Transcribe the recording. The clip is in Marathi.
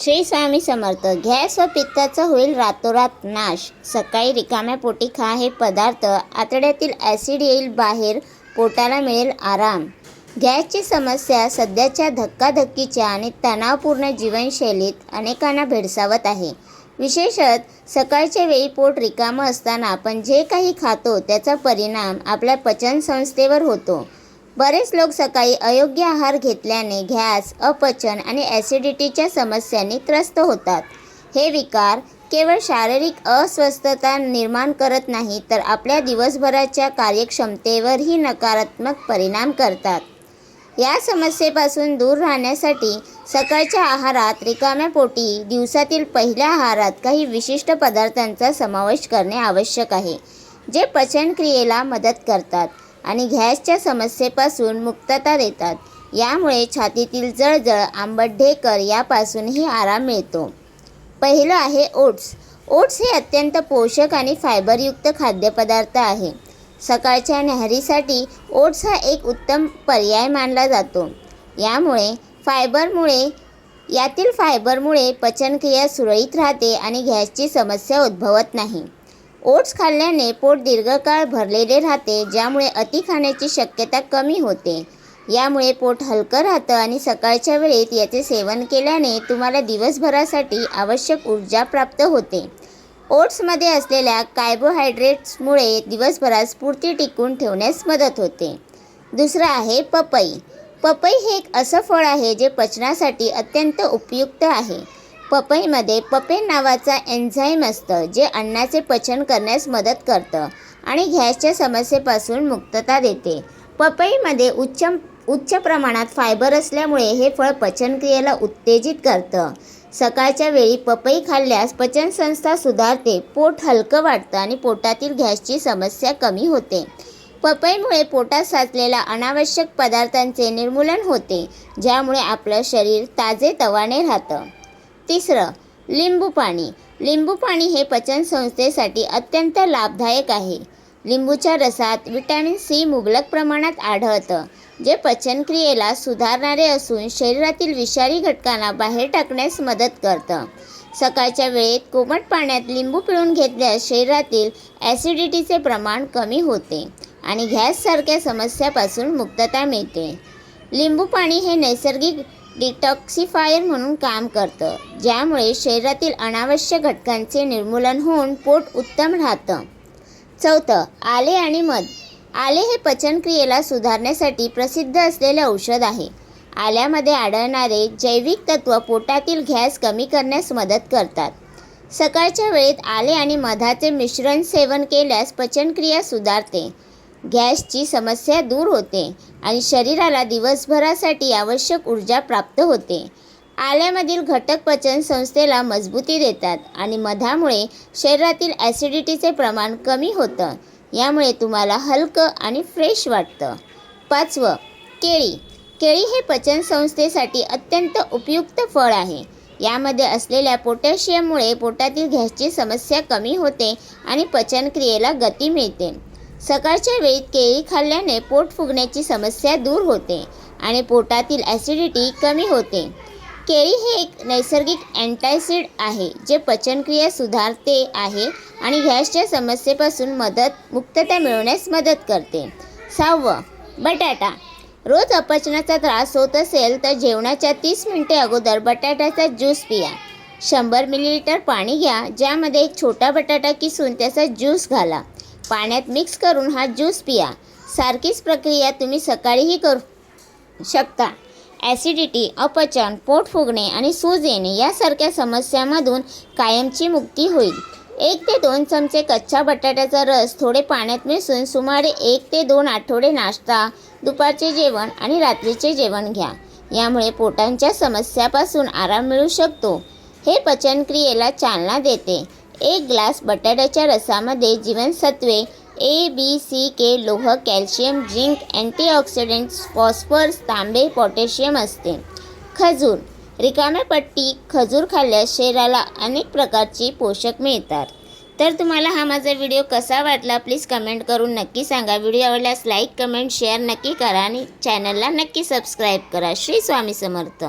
श्री स्वामी समर्थ गॅस व पित्ताचा होईल रातोरात नाश. सकाळी रिकाम्या पोटी खा हे पदार्थ. आतड्यातील ॲसिड येईल बाहेर. पोटाला मिळेल आराम. गॅसची समस्या सध्याच्या धक्काधक्कीच्या आणि तणावपूर्ण जीवनशैलीत अनेकांना भेडसावत आहे. विशेषत सकाळच्या वेळी पोट रिकामं असताना आपण जे काही खातो त्याचा परिणाम आपल्या पचनसंस्थेवर होतो. बरेच लोक सकाळी अयोग्य आहार घेतल्याने गॅस अपचन आणि ॲसिडिटीच्या समस्यांनी त्रस्त होतात. हे विकार केवळ शारीरिक अस्वस्थता निर्माण करत नाही तर आपल्या दिवसभराच्या कार्यक्षमतेवरही नकारात्मक परिणाम करतात. या समस्येपासून दूर राहण्यासाठी सकाळच्या आहारात रिकाम्या पोटी दिवसातील पहिल्या आहारात काही विशिष्ट पदार्थांचा समावेश करणे आवश्यक आहे जे पचनक्रियेला मदत करतात. आणि गॅसच्या समस्येपासून मुक्तता देतात. यामुळे छातीतील जळजळ आंबट ढेकर यापासूनही आराम मिळतो. पहिलं आहे ओट्स. ओट्स हे अत्यंत पोषक आणि फायबरयुक्त खाद्यपदार्थ आहे. सकाळच्या न्याहारीसाठी ओट्स हा एक उत्तम पर्याय मानला जातो. यामुळे फायबरमुळे यातील फायबरमुळे पचनक्रिया सुरळीत राहते आणि गॅसची समस्या उद्भवत नाही. ओट्स खाल्ल्याने पोट दीर्घकाळ भरलेले राहते ज्यामुळे अति खाण्याची शक्यता कमी होते. यामुळे पोट हलकं राहतं आणि सकाळच्या वेळेत याचे सेवन केल्याने तुम्हाला दिवसभरासाठी आवश्यक ऊर्जा प्राप्त होते. ओट्समध्ये असलेल्या कार्बोहायड्रेट्समुळे दिवसभरात स्फूर्ती टिकून ठेवण्यास मदत होते. दुसरं आहे पपई. पपई हे एक असं फळ आहे जे पचनासाठी अत्यंत उपयुक्त आहे. पपईमध्ये पपेन नावाचा एन्झाईम असतं जे अन्नाचे पचन करण्यास मदत करतं आणि गॅसच्या समस्येपासून मुक्तता देते. पपईमध्ये उच्च उच्च प्रमाणात फायबर असल्यामुळे हे फळ पचनक्रियेला उत्तेजित करतं. सकाळच्या वेळी पपई खाल्ल्यास पचनसंस्था सुधारते पोट हलकं वाटतं आणि पोटातील गॅसची समस्या कमी होते. पपईमुळे पोटात साचलेल्या अनावश्यक पदार्थांचे निर्मूलन होते ज्यामुळे आपलं शरीर ताजे तवाने राहतं. तिसरं लिंबू पाणी. लिंबू पाणी हे पचनसंस्थेसाठी अत्यंत लाभदायक आहे. लिंबूच्या रसात विटॅमिन सी मुबलक प्रमाणात आढळतं जे पचनक्रियेला सुधारणारे असून शरीरातील विषारी घटकांना बाहेर टाकण्यास मदत करतं. सकाळच्या वेळेत कोमट पाण्यात लिंबू पिळून घेतल्यास शरीरातील ॲसिडिटीचे प्रमाण कमी होते आणि गॅससारख्या समस्यापासून मुक्तता मिळते. लिंबू पाणी हे नैसर्गिक डिटॉक्सिफायर म्हणून काम करतं ज्यामुळे शरीरातील अनावश्यक घटकांचे निर्मूलन होऊन पोट उत्तम राहतं. चौथं आले आणि मध. आले हे पचनक्रियेला सुधारण्यासाठी प्रसिद्ध असलेले औषध आहे. आल्यामध्ये आढळणारे जैविक तत्व पोटातील गॅस कमी करण्यास मदत करतात. सकाळच्या वेळेत आले आणि मधाचे मिश्रण सेवन केल्यास पचनक्रिया सुधारते. गॅसची समस्या दूर होते आणि शरीराला दिवसभरासाठी आवश्यक ऊर्जा प्राप्त होते. आल्यामधील घटक पचन संस्थेला मजबूती देतात आणि मधामुळे शरीरातील ॲसिडिटीचे प्रमाण कमी होतं. यामुळे तुम्हाला हलकं आणि फ्रेश वाटतं. पाचवं केळी. केळी हे पचनसंस्थेसाठी अत्यंत उपयुक्त फळ आहे. यामध्ये असलेल्या पोटॅशियममुळे पोटातील गॅसची समस्या कमी होते आणि पचनक्रियेला गती मिळते. सकाळच्या वेळी केळी खाल्ल्याने पोट फुगण्याची समस्या दूर होते आणि पोटातील ॲसिडिटी कमी होते. केळी हे एक नैसर्गिक अँटायसिड आहे जे पचनक्रिया सुधारते आहे आणि गॅसच्या समस्येपासून मदत मुक्तता मिळवण्यास मदत करते. सहावं बटाटा. रोज अपचनाचा त्रास होत असेल तर जेवणाच्या तीस मिनिटे अगोदर बटाट्याचा ज्यूस पिया. शंभर मिलीलिटर पाणी घ्या ज्यामध्ये एक छोटा बटाटा किसून त्याचा ज्यूस घाला. पाण्यात मिक्स करून हा ज्यूस पिया. सारखीच प्रक्रिया तुम्ही सकाळीही करू शकता. ॲसिडिटी अपचन पोट फुगणे आणि सूज येणे यासारख्या समस्यामधून कायमची मुक्ती होईल. एक ते दोन चमचे कच्च्या बटाट्याचा रस थोडे पाण्यात मिसळून सुमारे एक ते दोन आठवडे नाश्ता दुपारचे जेवण आणि रात्रीचे जेवण घ्या. यामुळे पोटांच्या समस्यापासून आराम मिळू शकतो. हे पचनक्रियेला चालना देते. एक ग्लास बटाट्याच्या रसामध्ये जीवनसत्वे ए बी सी के लोह कॅल्शियम झिंक अँटीऑक्सिडेंट्स फॉस्फरस तांबे पोटॅशियम असते. खजूर. रिकाम्या पट्टी खजूर खाल्ल्यास शरीराला अनेक प्रकारची पोषक मिळतात. तर तुम्हाला हा माझा व्हिडिओ कसा वाटला प्लीज कमेंट करून नक्की सांगा. व्हिडिओ आवडल्यास लाईक कमेंट शेअर नक्की करा आणि चॅनलला नक्की सबस्क्राईब करा. श्री स्वामी समर्थ.